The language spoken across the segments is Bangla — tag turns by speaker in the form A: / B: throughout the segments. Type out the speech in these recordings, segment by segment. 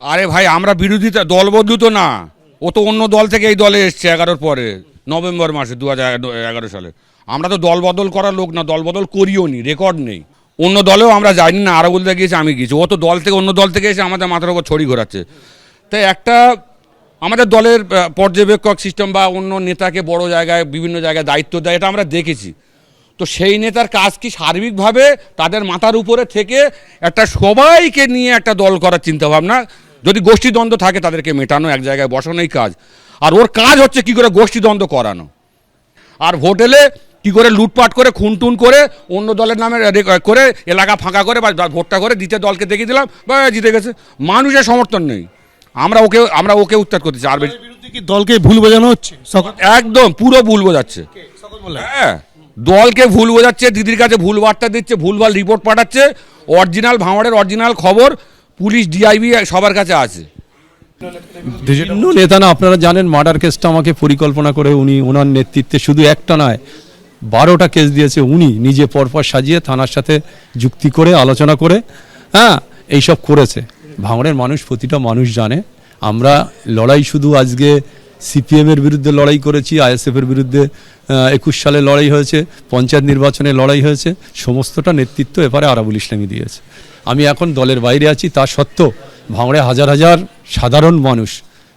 A: আরে ভাই, আমরা বিরোধিতা দলবদ্ধ তো না। ও তো অন্য দল থেকে এই দলে এসছে এগারোর পরে, নভেম্বর মাসে দু হাজার এগারো সালে। আমরা তো দল বদল করার লোক না, দল বদল করিও নি, রেকর্ড নেই। অন্য দলেও আমরা যাইনি না আরও বলতে গিয়েছি আমি গিয়েছি। ও তো দল থেকে, অন্য দল থেকে এসে আমাদের মাথার উপর ছড়ি ঘোরাচ্ছে। তাই একটা, আমাদের দলের পর্যবেক্ষক সিস্টেম বা অন্য নেতাকে বড় জায়গায়, বিভিন্ন জায়গায় দায়িত্ব দেয়, এটা আমরা দেখেছি। তো সেই নেতার কাজ কি সার্বিকভাবে তাদের মাথার উপরে থেকে একটা সবাইকে নিয়ে একটা দল করার চিন্তাভাবনা যদি গোষ্ঠীদ্বন্দ্ব থাকে তাদেরকে মেটানো এক জায়গায় বসানোই কাজ। আর ওর কাজ হচ্ছে কি করে গোষ্ঠীদ্বন্দ্ব করানো। আর ভোট এলে কি করে লুটপাট করে খুনটুন করে অন্য দলের নামে করে এলাকা ফাঁকা করে বা ভোটটা করে দ্বিতীয় দলকে দেখিয়ে দিলাম বা জিতে গেছে। মানুষের সমর্থন নেই। আমরা ওকে আমরা ওকে উত্তাদ করতে চাই আর
B: কি দলকে ভুল বোঝানো হচ্ছে?
A: একদম পুরো ভুল বোঝাচ্ছে। হ্যাঁ দলকে ভুল বোঝাচ্ছে দিদির কাছে ভুল বার্তা দিচ্ছে ভুলভাল রিপোর্ট পাঠাচ্ছে অরিজিনাল ভাঙড়ের অরিজিনাল খবর পুলিশ ডিআইবি সবার কাছে আছে।
C: ভিন্ন নেতা না, আপনারা জানেন মার্ডার কেসটা আমাকে পরিকল্পনা করে উনি ওনার নেতৃত্বে শুধু একটা নয়, বারোটা কেস দিয়েছে উনি, নিজে পরপর সাজিয়ে থানার সাথে যুক্তি করে, আলোচনা করে হ্যাঁ এইসব করেছে। ভাঙড়ের মানুষ প্রতিটা মানুষ জানে। আমরা লড়াই শুধু আজকে সিপিএমের বিরুদ্ধে লড়াই করেছি আইএসএফের বিরুদ্ধে একুশ সালে লড়াই হয়েছে, পঞ্চায়েত নির্বাচনে লড়াই হয়েছে, সমস্তটা নেতৃত্ব এবারে আরাবুল ইসলামী দিয়েছে। আমি এখন দলের বাইরে আছি, তা সত্ত্বেও ভাঙড়ে হাজার হাজার সাধারণ মানুষ,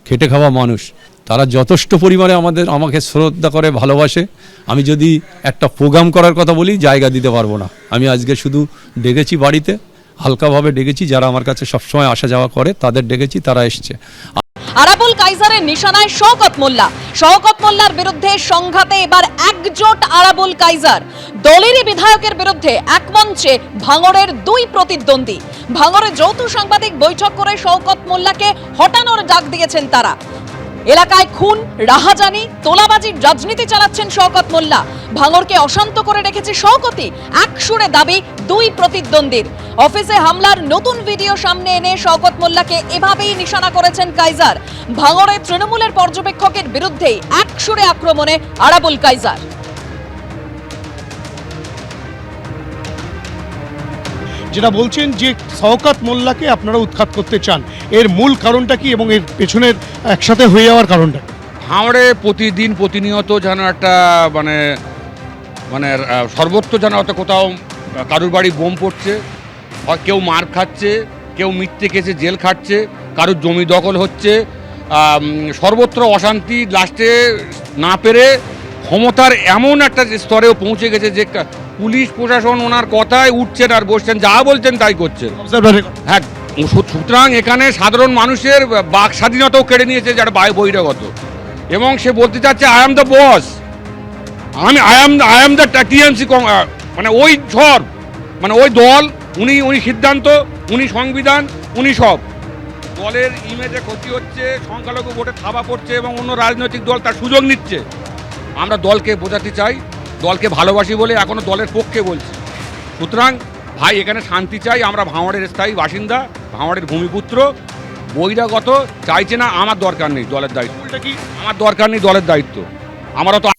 C: খেটে খাওয়া মানুষ, তারা যথেষ্ট পরিমাণে আমাদের, আমাকে শ্রদ্ধা করে, ভালোবাসে। আমি যদি একটা প্রোগ্রাম করার কথা বলি, জায়গা দিতে পারব না। আমি আজকে শুধু ডেকেছি বাড়িতে, হালকাভাবে ডেকেছি, যারা আমার কাছে সবসময় আসা যাওয়া করে, তাদের ডেকেছি, তারা এসছে।
D: আরাবুল কাইজারের নিশানায় শওকত মোল্লা। শওকত মোল্লার বিরুদ্ধে সংঘাতে এবার একজোট আরাবুল কাইজার। দলেরই বিধায়কের বিরুদ্ধে একমঞ্চে ভাঙড়ের দুই প্রতিদ্বন্দ্বী। ভাঙড়ে যৌথ সাংবাদিক বৈঠক করে শওকত মোল্লাকে হটানোর ডাক দিয়েছেন তারা। এলাকায় খুন, রাহাজানি তোলাবাজির রাজনীতি চালাচ্ছেন শওকত মোল্লা। ভাঙরকে অশান্ত করে রেখেছে শওকতি এক সুরে দাবি, দুই প্রতিদ্বন্দ্বীর। অফিসে হামলার নতুন ভিডিও সামনে এনে শওকত মোল্লাকে এভাবেই নিশানা করেছেন কাইজার। ভাঙরে তৃণমূলের পর্যবেক্ষকের বিরুদ্ধেই এক সুরে আক্রমণে আরাবুল কাইজার।
B: যেটা বলছেন যে শওকাত মোল্লাকে আপনারা উৎখাত করতে চান এর মূল কারণটা কি এবং এর পেছনের একসাথে হয়ে যাওয়ার কারণটা?
A: হাওড়ে প্রতিদিন প্রতিনিয়ত যেন একটা মানে মানে সর্বত্র যেন হয়তো কোথাও কারুর বাড়ি বোম পড়ছে কেউ মার খাচ্ছে, কেউ মিথ্যে কেসে জেল খাটছে, কারুর জমি দখল হচ্ছে সর্বত্র অশান্তি, লাস্টে না পেরে ক্ষমতার এমন একটা স্তরেও পৌঁছে গেছে যে পুলিশ প্রশাসন ওনার কথায় উঠছেন আর বসছেন যা বলছেন তাই করছেন হ্যাঁ সুতরাং এখানে সাধারণ মানুষের বাক স্বাধীনতাও কেড়ে নিয়েছে যারা বায়ু বহিরাগত। এবং সে বলতে চাচ্ছে আই এম দ্য বস আমি I am I am the TMC মানে ওই ঝড় মানে ওই দল উনি উনি সিদ্ধান্ত উনি সংবিধান উনি সব। দলের ইমেজে ক্ষতি হচ্ছে সংখ্যালঘু ভোটে থাবা পড়ছে এবং অন্য রাজনৈতিক দল তার সুযোগ নিচ্ছে। আমরা দলকে বোঝাতে চাই দলকে ভালোবাসি বলে এখনও দলের পক্ষে বলছি। সুতরাং ভাই এখানে শান্তি চাই আমরা ভাঁওয়ারের স্থায়ী বাসিন্দা ভাঁওয়ারের ভূমিপুত্র বহিরাগত চাইছে না আমার দরকার নেই দলের দায়িত্ব।
B: কি?
A: আমার দরকার নেই দলের দায়িত্ব। আমারও তো